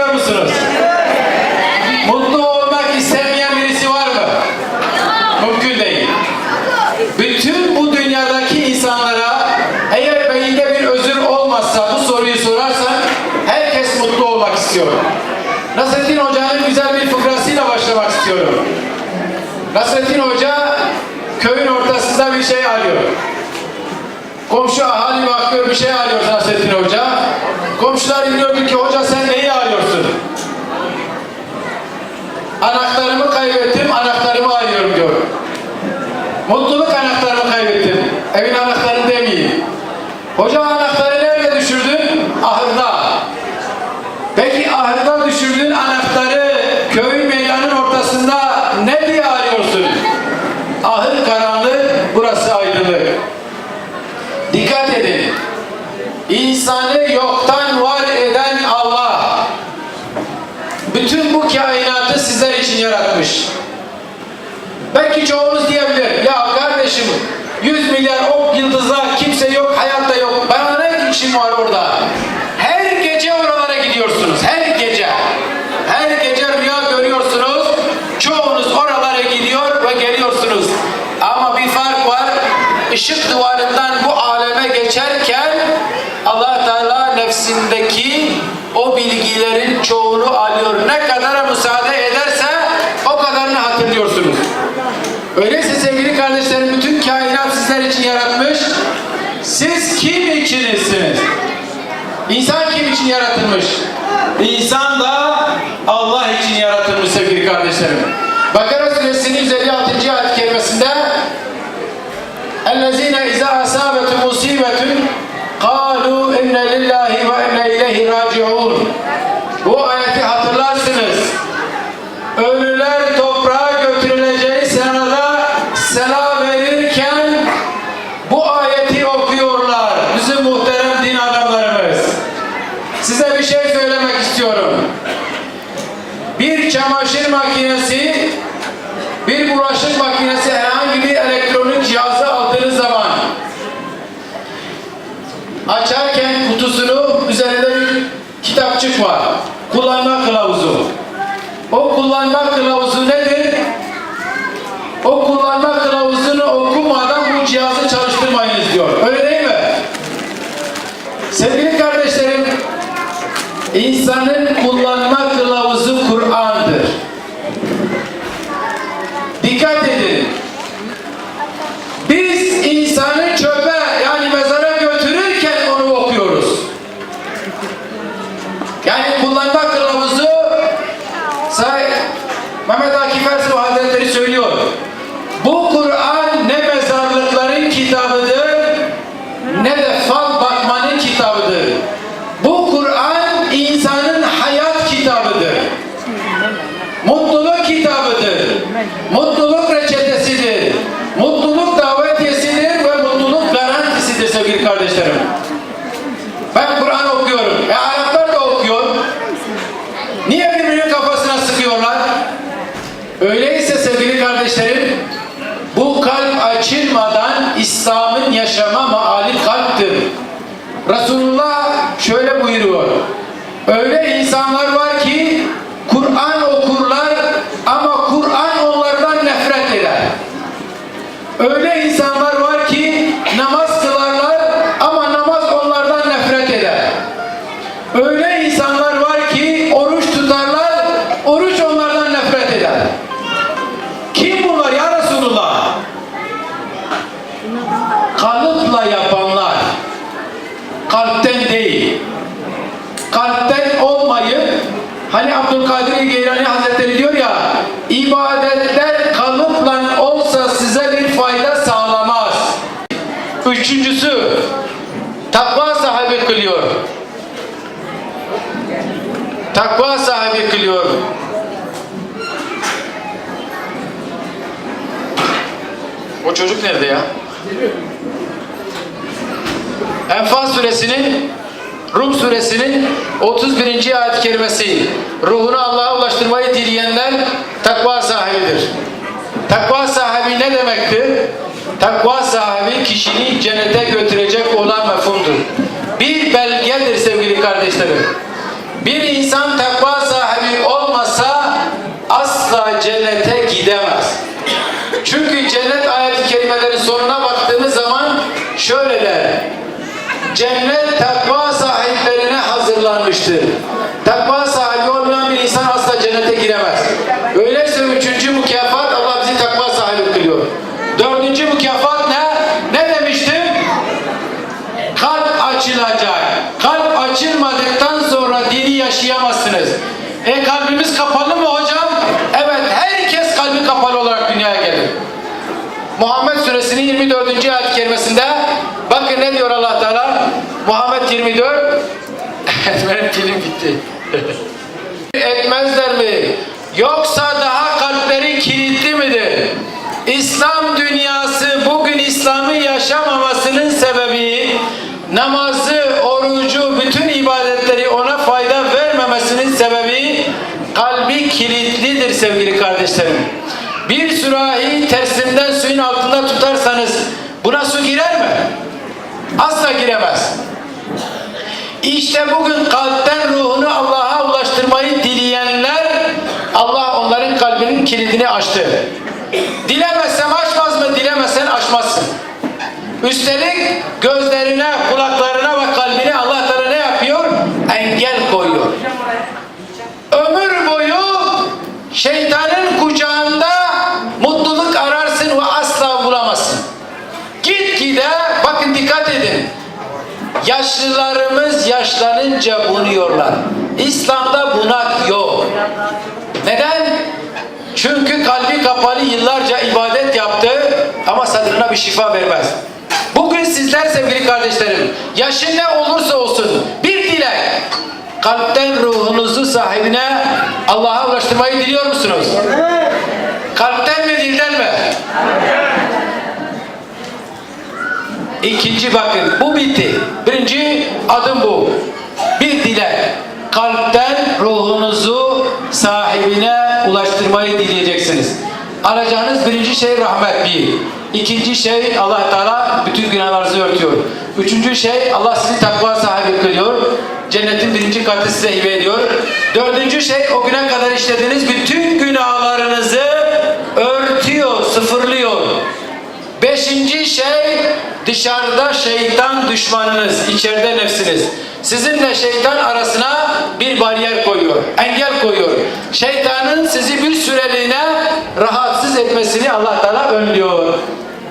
istiyor musunuz? Mutlu olmak istemeyen birisi var mı? Mümkün değil. Bütün bu dünyadaki insanlara eğer beyinde bir özür olmazsa bu soruyu sorarsan herkes mutlu olmak istiyor. Nasrettin Hoca'nın güzel bir fıkrasıyla başlamak istiyorum. Nasrettin Hoca köyün ortasında bir şey arıyor. Komşu ahali bakıyor bir şey arıyor Nasrettin Hoca. Komşular diyordu ki hoca sen neyi arıyorsun? Anahtarımı kaybettim, anahtarımı arıyorum diyor. Mutluluk anahtarımı kaybettim. Evin anahtarını demeyeyim. Hoca anahtarı nerede düşürdün? Ahırda. Peki ahırda düşürdüğün anahtarı köyün meydanın ortasında ne diye arıyorsun? Ahır karanlık, burası aydınlık. Dikkat edin. İnsanı yoktan var eden Allah. Bütün bu kainatı sizler için yaratmış. Belki çoğunuz diyebilir, ya kardeşim 100 milyar ok yıldızlar kimse yok, hayatta yok. Bana ne işim var orada? Her gece oralara gidiyorsunuz, her gece. Her gece rüya görüyorsunuz. Çoğunuz oralara gidiyor ve geliyorsunuz. Ama bir fark var. Işık duvarından bu aleme geçerken Allah Teala nefsindeki o bilgilerin çoğunu alıyor. Ne kadara Öyleyse sevgili kardeşlerim bütün kainat sizler için yaratmış. Siz kim içinizsiniz? İnsan kim için yaratılmış? İnsan da Allah için yaratılmış sevgili kardeşlerim. Bakara suresinin 156. ayet kerimesinde اَلَّذ۪ينَ اِذَا أَسَابَتُ مُصِيبَةٌ قَالُوا اِنَّ لِلّٰهِ وَاِنَّ اِلَيْهِ رَاجِعُونَ Bu ayeti açarken kutusunu üzerinde bir kitapçık var. Kullanma kılavuzu. O kullanma kılavuzu nedir? O kullanma kılavuzunu okumadan bu cihazı çalıştırmayınız diyor. Öyle değil mi? Sevgili kardeşlerim, insanın kullanma kılavuzu Kur'an'dır. Dikkat edin. Biz insanı çöpe yani mezara götürürken onu okuyoruz. Yani kullanma kılavuzu say Mehmet Akif Ersoy Hazretleri söylüyor. Bu Kur'an ne mezarlıkların kitabıdır ne de fal bakmanın kitabıdır. Bu Kur'an insanın hayat kitabıdır. Mutluluk kitabıdır. Mutluluk reçetesidir. Mutluluk davetiyesidir ve mutluluk garantisidir sevgili kardeşlerim. Ben Kur'an okuyorum. E Araplar da okuyor. Niye birbirinin kafasına sıkıyorlar? Öyleyse sevgili kardeşlerim, bu kalp açılmadan İslam'ın yaşama maali kalptir. Resulullah şöyle buyuruyor. Öyle insanlar var ki Kur'an okurlar ama Kur'an onlardan nefret eder. Öyle insanlar Abdülkadir Geylani Hazretleri diyor ya ibadetler kalıpla olsa size bir fayda sağlamaz. Üçüncüsü takva sahibi kılıyor. Takva sahibi kılıyor. O çocuk nerede ya? Enfal suresinin Rum suresinin 31. ayet-i kerimesi ruhunu Allah'a ulaştırmayı dileyenler takva sahibidir. Takva sahibi ne demektir? Takva sahibi kişiyi cennete götürecek olan mefhumdur. Bir belgedir sevgili kardeşlerim. Bir insan takva sahibi olmasa asla cennete gidemez. Çünkü cennet ayet-i kerimelerin sonuna baktığımız zaman şöyle der. Cennet yazmıştır. Takva sahibi olmayan bir insan asla cennete giremez. Öyleyse üçüncü mükafat Allah bizi takva sahibi kılıyor. Dördüncü mükafat ne? Ne demiştim? Kalp açılacak. Kalp açılmadıktan sonra dini yaşayamazsınız. E kalbimiz kapalı mı hocam? Evet herkes kalbi kapalı olarak dünyaya gelir. Muhammed suresinin 24. ayet-i kerimesinde bakın ne diyor Allah Teala? Muhammed 24 benim dilim bitti. Etmezler mi? Yoksa daha kalpleri kilitli midir? İslam dünyası bugün İslam'ı yaşamamasının sebebi namazı, orucu, bütün ibadetleri ona fayda vermemesinin sebebi kalbi kilitlidir sevgili kardeşlerim. Bir sürahi tersimden suyun altında tutarsanız buna su girer mi? Asla giremez. İşte bugün kalpten ruhunu Allah'a ulaştırmayı dileyenler Allah onların kalbinin kilidini açtı. Dilemezsem açmaz mı? Dilemezsen açmazsın. Üstelik gözlerine, kulaklarına ve kalbine Allah Teala ne yapıyor? Engel koyuyor. Ömür boyu şeytanın kucağında mutluluk ararsın ve asla bulamazsın. Gitgide bakın dikkat edin. Yaşlılarımız yaşlanınca bunuyorlar. İslam'da bunak yok. Neden? Çünkü kalbi kapalı yıllarca ibadet yaptı ama sadrına bir şifa vermez. Bugün sizler sevgili kardeşlerim, yaşın ne olursa olsun bir dilek. Kalpten ruhunuzu sahibine Allah'a ulaştırmayı diliyor musunuz? Kalpten mi dilden mi? İkinci bakın bu bitti. Birinci adım bu. Bir dilek. Kalpten ruhunuzu sahibine ulaştırmayı dileyeceksiniz. Arayacağınız birinci şey rahmet bir. İkinci şey Allah Teala bütün günahlarınızı örtüyor. Üçüncü şey Allah sizi takva sahibi kılıyor. Cennetin birinci katı size hibe ediyor. Dördüncü şey o güne kadar işlediğiniz bütün günahlarınızı örtüyor. Beşinci şey dışarıda şeytan düşmanınız, içeride nefsiniz. Sizinle şeytan arasına bir bariyer koyuyor, engel koyuyor. Şeytanın sizi bir süreliğine rahatsız etmesini Allah Teala önlüyor.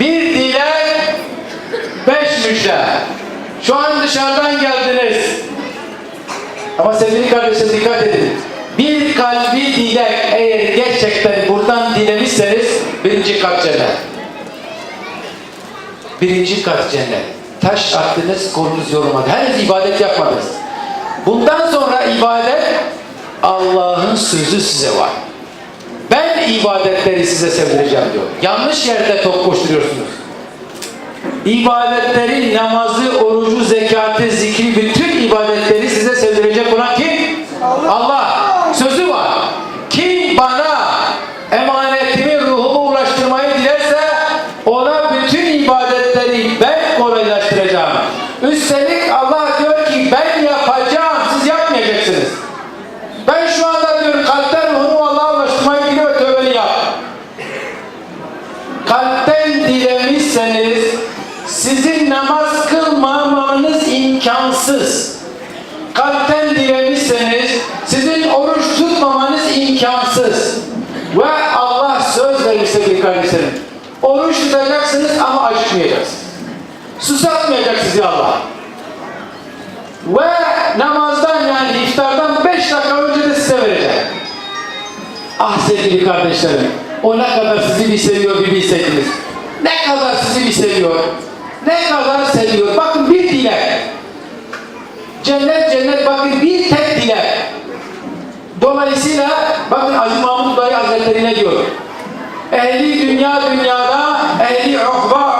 Bir dilek, beş müjde. Şu an dışarıdan geldiniz. Ama sevgili kardeşler dikkat edin. Bir kalbi dilek eğer gerçekten buradan dilemişseniz birinci kat cennet. Birinci kat cennet. Taş attınız, kolunuz yorulmadı. Henüz ibadet yapmadınız. Bundan sonra ibadet Allah'ın sözü size var. Ben ibadetleri size sevdireceğim diyor. Yanlış yerde top koşturuyorsunuz. İbadetleri, namazı, orucu, zekatı, zikri, bütün ibadetleri size sevdirecek olan kim? Allah. Sözü var. Kim bana emanetimi, ruhumu ulaştırmayı dilerse ona bütün ibadetleri ben kolaylaştıracağım. Üstelik Allah diyor ki ben yapacağım, siz yapmayacaksınız. Ben şu anda diyor kalpten ruhumu Allah'a ulaştırmayı diliyor ve tövbeni yap. Kalpten dilemişseniz sizin namaz kılmamanız imkansız. Kalpten dilemişseniz sizin oruç tutmamanız imkansız. Ve Allah söz verirse bir kardeşlerim. Oruç tutacaksınız ama acıkmayacaksınız. Susatmayacak sizi Allah. Ve namazdan yani iftardan beş dakika önce de size verecek. Ah sevgili kardeşlerim, o ne kadar sizi bir seviyor bir bilseydiniz. Ne kadar sizi bir seviyor. Ne kadar seviyor. Bakın bir dilek. Cennet cennet bakın bir tek dilek. Dolayısıyla bakın Mahmud Dayı Hazretleri ne diyor? Ehli dünya dünyada, ehli uhba